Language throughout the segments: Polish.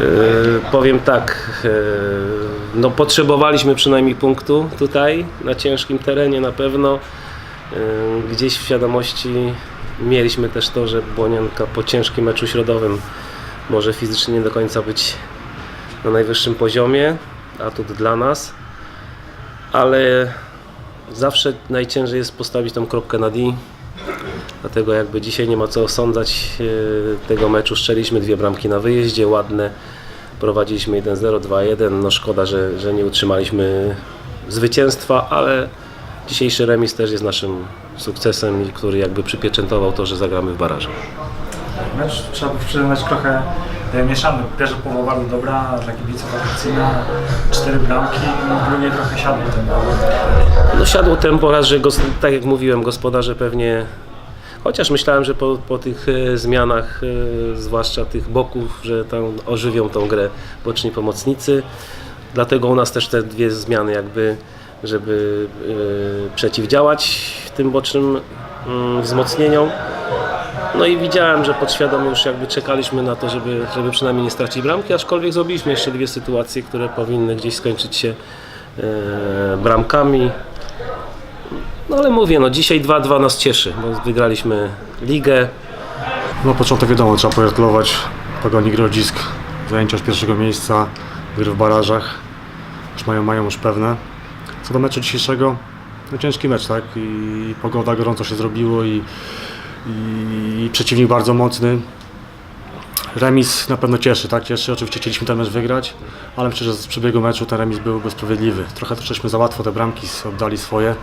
E, powiem tak, e, no potrzebowaliśmy przynajmniej punktu tutaj, na ciężkim terenie na pewno. E, gdzieś w świadomości mieliśmy też to, że Błonianka po ciężkim meczu środowym może fizycznie nie do końca być na najwyższym poziomie, a tu dla nas. Ale zawsze najciężej jest postawić tą kropkę na D. Dlatego jakby dzisiaj nie ma co osądzać e, tego meczu. Szczeliśmy dwie bramki na wyjeździe, ładne. Prowadziliśmy 1-0, 2-1. No szkoda, że, że nie utrzymaliśmy zwycięstwa, ale dzisiejszy remis też jest naszym sukcesem, i który jakby przypieczętował to, że zagramy w barażu. Mecz trzeba przyznać trochę e, mieszany. Pierwsza połowa bardzo dobra, dla kibiców atrakcyjna, cztery bramki, no w drugiej trochę siadło ten No siadło tempo raz, że tak jak mówiłem, gospodarze pewnie Chociaż myślałem, że po, po tych e, zmianach, e, zwłaszcza tych boków, że tam ożywią tą grę boczni pomocnicy. Dlatego u nas też te dwie zmiany jakby, żeby e, przeciwdziałać tym bocznym mm, wzmocnieniom. No i widziałem, że podświadomie już jakby czekaliśmy na to, żeby, żeby przynajmniej nie stracić bramki, aczkolwiek zrobiliśmy jeszcze dwie sytuacje, które powinny gdzieś skończyć się bramkami. No ale mówię, no dzisiaj 2-2 nas cieszy, bo wygraliśmy ligę. No początek wiadomo, trzeba pogratulować Pogoni Grodzisk, zajęcia już pierwszego miejsca, gry w barażach, już mają, mają już pewne. Co do meczu dzisiejszego, no ciężki mecz, tak? I pogoda, gorąco się zrobiło i, i przeciwnik bardzo mocny. Remis na pewno cieszy, tak? Cieszy, oczywiście chcieliśmy ten mecz wygrać, ale myślę, że z przebiegu meczu ten remis był bezsprawiedliwy. Trochę troszeczkę za łatwo te bramki oddali swoje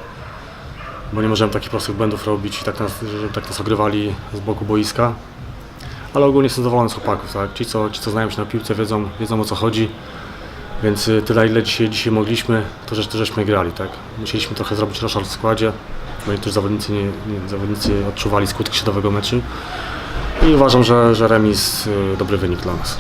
bo nie możemy takich prostych błędów robić i tak nas, żeby tak nas ogrywali z boku boiska. Ale ogólnie jestem zadowolony z chłopaków, tak? Ci co, ci, co znają się na piłce, wiedzą, wiedzą o co chodzi. Więc y, tyle, ile dzisiaj, dzisiaj mogliśmy, to, że, to żeśmy grali, tak? Musieliśmy trochę zrobić roszad w składzie, bo niektórzy zawodnicy, nie, nie, zawodnicy odczuwali skutki środowego meczu. I uważam, że, że remis y, dobry wynik dla nas.